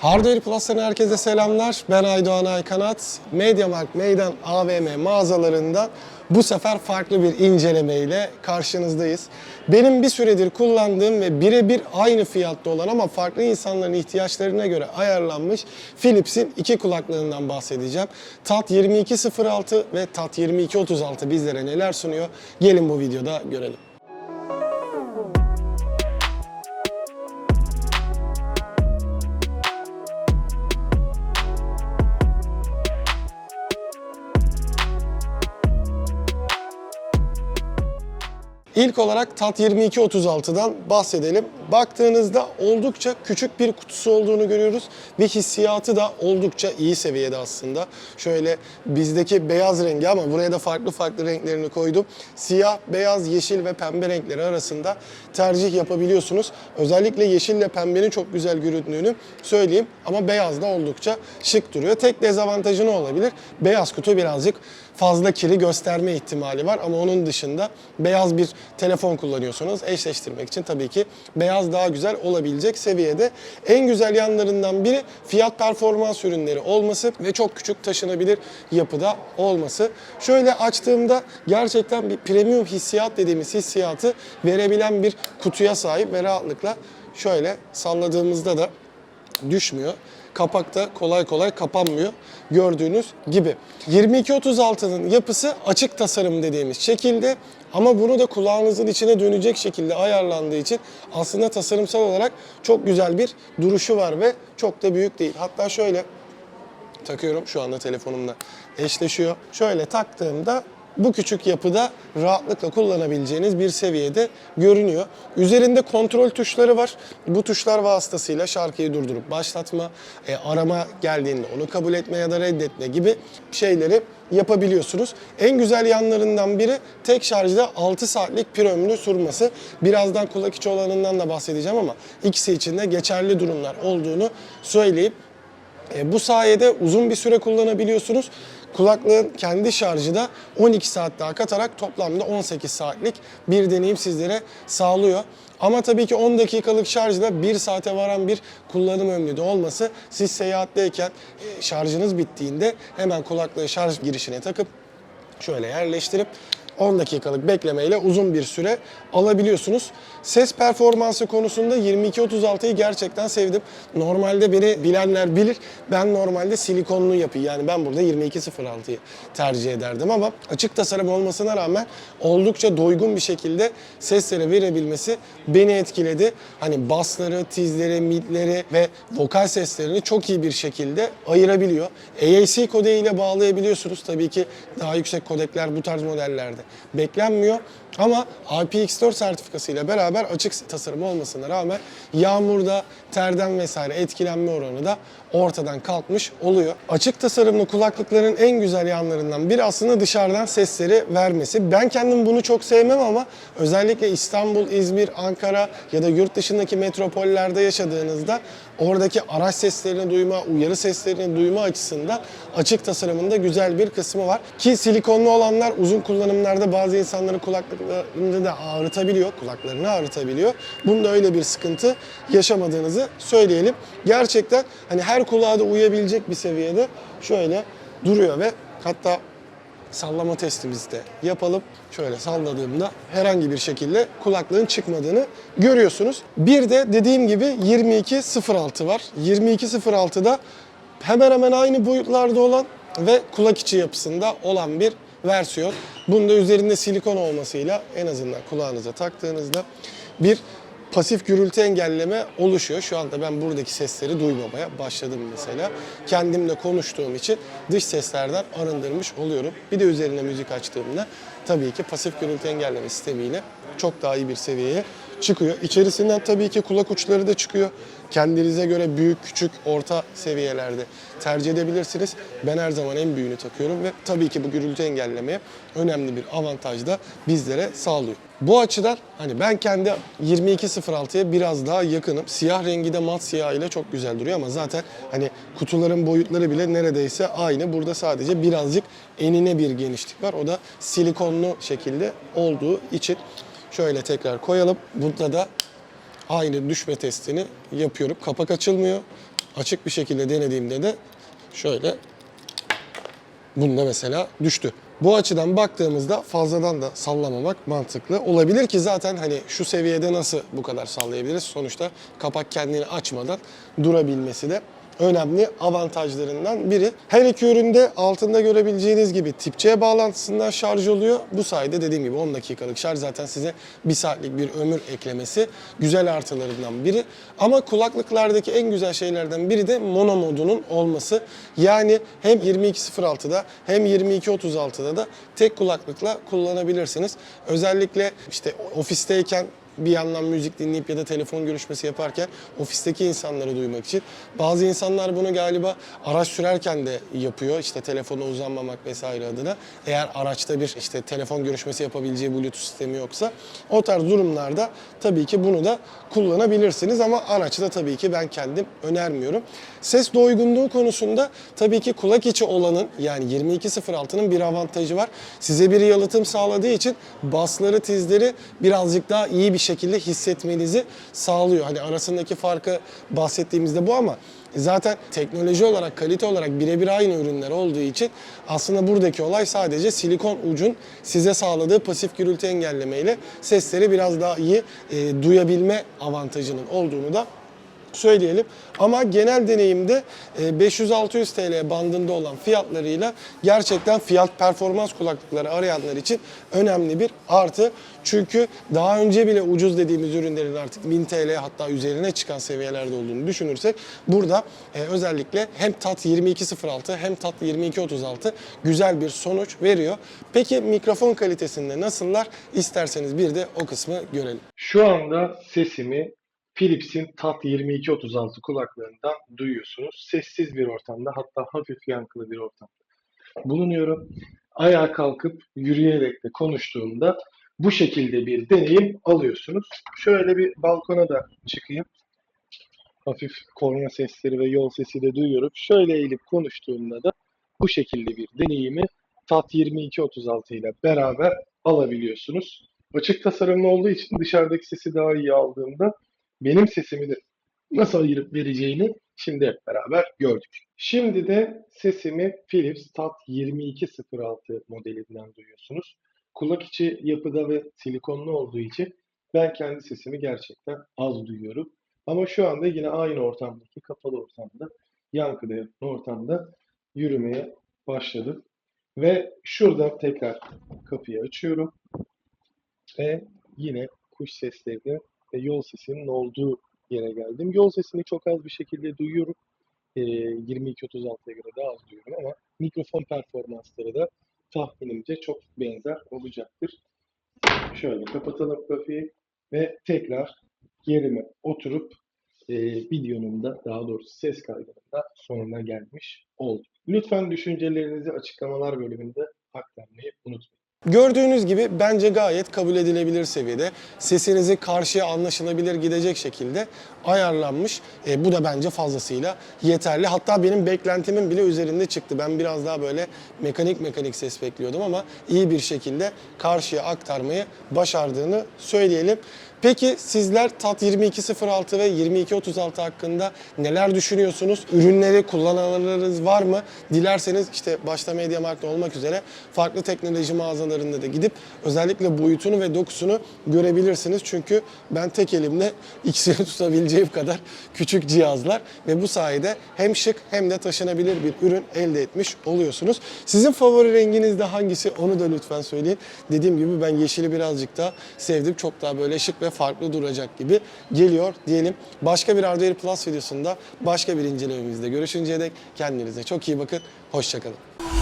Hardware Plus'tan herkese selamlar. Ben Aydoğan Aykanat. MediaMarkt Meydan AVM mağazalarından bu sefer farklı bir inceleme ile karşınızdayız. Benim bir süredir kullandığım ve birebir aynı fiyatta olan ama farklı insanların ihtiyaçlarına göre ayarlanmış Philips'in iki kulaklığından bahsedeceğim. TAT 2206 ve TAT 2236 bizlere neler sunuyor? Gelin bu videoda görelim. İlk olarak TAT 2236'dan bahsedelim. Baktığınızda oldukça küçük bir kutusu olduğunu görüyoruz ve hissiyatı da oldukça iyi seviyede aslında. Şöyle bizdeki beyaz rengi ama buraya da farklı farklı renklerini koydum. Siyah, beyaz, yeşil ve pembe renkleri arasında tercih yapabiliyorsunuz. Özellikle yeşille pembenin çok güzel göründüğünü söyleyeyim ama beyaz da oldukça şık duruyor. Tek dezavantajı ne olabilir? Beyaz kutu birazcık fazla kiri gösterme ihtimali var ama onun dışında beyaz bir telefon kullanıyorsanız eşleştirmek için tabii ki beyaz daha güzel olabilecek seviyede. En güzel yanlarından biri fiyat performans ürünleri olması ve çok küçük taşınabilir yapıda olması. Şöyle açtığımda gerçekten bir premium hissiyat dediğimiz hissiyatı verebilen bir kutuya sahip ve rahatlıkla şöyle salladığımızda da düşmüyor. Kapak da kolay kolay kapanmıyor gördüğünüz gibi. 2236'nın yapısı açık tasarım dediğimiz şekilde ama bunu da kulağınızın içine dönecek şekilde ayarlandığı için aslında tasarımsal olarak çok güzel bir duruşu var ve çok da büyük değil. Hatta şöyle takıyorum şu anda telefonumla eşleşiyor. Şöyle taktığımda bu küçük yapıda rahatlıkla kullanabileceğiniz bir seviyede görünüyor. Üzerinde kontrol tuşları var. Bu tuşlar vasıtasıyla şarkıyı durdurup başlatma, e, arama geldiğinde onu kabul etme ya da reddetme gibi şeyleri yapabiliyorsunuz. En güzel yanlarından biri tek şarjda 6 saatlik pil ömrü sürmesi. Birazdan kulak içi olanından da bahsedeceğim ama ikisi için de geçerli durumlar olduğunu söyleyip e, bu sayede uzun bir süre kullanabiliyorsunuz. Kulaklığın kendi şarjı da 12 saat daha katarak toplamda 18 saatlik bir deneyim sizlere sağlıyor. Ama tabii ki 10 dakikalık şarjla 1 saate varan bir kullanım ömrü de olması siz seyahatteyken e, şarjınız bittiğinde hemen kulaklığı şarj girişine takıp şöyle yerleştirip 10 dakikalık beklemeyle uzun bir süre alabiliyorsunuz. Ses performansı konusunda 2236'yı gerçekten sevdim. Normalde beni bilenler bilir. Ben normalde silikonlu yapıyı yani ben burada 2206'yı tercih ederdim ama açık tasarım olmasına rağmen oldukça doygun bir şekilde sesleri verebilmesi beni etkiledi. Hani basları, tizleri, midleri ve vokal seslerini çok iyi bir şekilde ayırabiliyor. AAC kodeğiyle bağlayabiliyorsunuz. Tabii ki daha yüksek kodekler bu tarz modellerde beklenmiyor. Ama IPX4 sertifikası ile beraber açık tasarım olmasına rağmen yağmurda, terden vesaire etkilenme oranı da ortadan kalkmış oluyor. Açık tasarımlı kulaklıkların en güzel yanlarından biri aslında dışarıdan sesleri vermesi. Ben kendim bunu çok sevmem ama özellikle İstanbul, İzmir, Ankara ya da yurt dışındaki metropollerde yaşadığınızda oradaki araç seslerini duyma, uyarı seslerini duyma açısından açık tasarımında güzel bir kısmı var. Ki silikonlu olanlar uzun kullanımlarda bazı insanların kulaklıklarını da ağrıtabiliyor, kulaklarını ağrıtabiliyor. Bunda öyle bir sıkıntı yaşamadığınızı söyleyelim. Gerçekten hani her kulağa da uyabilecek bir seviyede şöyle duruyor ve hatta sallama testimizi de yapalım. Şöyle salladığımda herhangi bir şekilde kulaklığın çıkmadığını görüyorsunuz. Bir de dediğim gibi 2206 var. 2206'da hemen hemen aynı boyutlarda olan ve kulak içi yapısında olan bir versiyon. Bunda üzerinde silikon olmasıyla en azından kulağınıza taktığınızda bir pasif gürültü engelleme oluşuyor. Şu anda ben buradaki sesleri duymamaya başladım mesela. Kendimle konuştuğum için dış seslerden arındırmış oluyorum. Bir de üzerine müzik açtığımda tabii ki pasif gürültü engelleme sistemiyle çok daha iyi bir seviyeye çıkıyor. İçerisinden tabii ki kulak uçları da çıkıyor. Kendinize göre büyük, küçük, orta seviyelerde tercih edebilirsiniz. Ben her zaman en büyüğünü takıyorum ve tabii ki bu gürültü engellemeye önemli bir avantaj da bizlere sağlıyor. Bu açıdan hani ben kendi 2206'ya biraz daha yakınım. Siyah rengi de mat siyah ile çok güzel duruyor ama zaten hani kutuların boyutları bile neredeyse aynı. Burada sadece birazcık enine bir genişlik var. O da silikonlu şekilde olduğu için şöyle tekrar koyalım. Burada da aynı düşme testini yapıyorum. Kapak açılmıyor açık bir şekilde denediğimde de şöyle Bunda mesela düştü. Bu açıdan baktığımızda fazladan da sallamamak mantıklı. Olabilir ki zaten hani şu seviyede nasıl bu kadar sallayabiliriz? Sonuçta kapak kendini açmadan durabilmesi de önemli avantajlarından biri. Her iki üründe altında görebileceğiniz gibi tip C bağlantısından şarj oluyor. Bu sayede dediğim gibi 10 dakikalık şarj zaten size 1 saatlik bir ömür eklemesi güzel artılarından biri. Ama kulaklıklardaki en güzel şeylerden biri de mono modunun olması. Yani hem 22.06'da hem 22.36'da da tek kulaklıkla kullanabilirsiniz. Özellikle işte ofisteyken bir yandan müzik dinleyip ya da telefon görüşmesi yaparken ofisteki insanları duymak için. Bazı insanlar bunu galiba araç sürerken de yapıyor. İşte telefona uzanmamak vesaire adına. Eğer araçta bir işte telefon görüşmesi yapabileceği Bluetooth sistemi yoksa o tarz durumlarda tabii ki bunu da kullanabilirsiniz ama araçta tabii ki ben kendim önermiyorum. Ses doygunluğu konusunda tabii ki kulak içi olanın yani 22.06'nın bir avantajı var. Size bir yalıtım sağladığı için basları, tizleri birazcık daha iyi bir şekilde hissetmenizi sağlıyor. Hani arasındaki farkı bahsettiğimizde bu ama zaten teknoloji olarak, kalite olarak birebir aynı ürünler olduğu için aslında buradaki olay sadece silikon ucun size sağladığı pasif gürültü engellemeyle sesleri biraz daha iyi e, duyabilme avantajının olduğunu da söyleyelim. Ama genel deneyimde e, 500-600 TL bandında olan fiyatlarıyla gerçekten fiyat performans kulaklıkları arayanlar için önemli bir artı. Çünkü daha önce bile ucuz dediğimiz ürünlerin artık 1000 TL hatta üzerine çıkan seviyelerde olduğunu düşünürsek burada e, özellikle hem TAT 2206 hem TAT 2236 güzel bir sonuç veriyor. Peki mikrofon kalitesinde nasıllar? İsterseniz bir de o kısmı görelim. Şu anda sesimi Philips'in TAT 2236 kulaklarından duyuyorsunuz. Sessiz bir ortamda hatta hafif yankılı bir ortamda bulunuyorum. Ayağa kalkıp yürüyerek de konuştuğumda bu şekilde bir deneyim alıyorsunuz. Şöyle bir balkona da çıkayım. Hafif korna sesleri ve yol sesi de duyuyorum. Şöyle eğilip konuştuğumda da bu şekilde bir deneyimi TAT 2236 ile beraber alabiliyorsunuz. Açık tasarımlı olduğu için dışarıdaki sesi daha iyi aldığımda benim sesimi de nasıl ayırıp vereceğini şimdi hep beraber gördük. Şimdi de sesimi Philips TAT 2206 modelinden duyuyorsunuz. Kulak içi yapıda ve silikonlu olduğu için ben kendi sesimi gerçekten az duyuyorum. Ama şu anda yine aynı ortamdaki kapalı ortamda, yapan ortamda yürümeye başladım. Ve şuradan tekrar kapıyı açıyorum. Ve yine kuş sesleri ve yol sesinin olduğu yere geldim. Yol sesini çok az bir şekilde duyuyorum. Ee, 22-36'ya göre daha az duyuyorum ama mikrofon performansları da tahminimce çok benzer olacaktır. Şöyle kapatalım kapıyı ve tekrar yerime oturup e, videonun da daha doğrusu ses kaydının da sonuna gelmiş olduk. Lütfen düşüncelerinizi açıklamalar bölümünde aktarmayı unutmayın. Gördüğünüz gibi bence gayet kabul edilebilir seviyede. Sesinizi karşıya anlaşılabilir gidecek şekilde ayarlanmış. E, bu da bence fazlasıyla yeterli. Hatta benim beklentimin bile üzerinde çıktı. Ben biraz daha böyle mekanik mekanik ses bekliyordum ama iyi bir şekilde karşıya aktarmayı başardığını söyleyelim. Peki sizler TAT 2206 ve 2236 hakkında neler düşünüyorsunuz? Ürünleri kullananlarınız var mı? Dilerseniz işte başta MediaMarkt olmak üzere farklı teknoloji mağazalarında da gidip özellikle boyutunu ve dokusunu görebilirsiniz. Çünkü ben tek elimle ikisini tutabileceğim kadar küçük cihazlar ve bu sayede hem şık hem de taşınabilir bir ürün elde etmiş oluyorsunuz. Sizin favori renginiz de hangisi onu da lütfen söyleyin. Dediğim gibi ben yeşili birazcık daha sevdim. Çok daha böyle şık ve farklı duracak gibi geliyor diyelim. Başka bir Hardware Plus videosunda başka bir incelememizde görüşünceye dek kendinize çok iyi bakın. Hoşçakalın.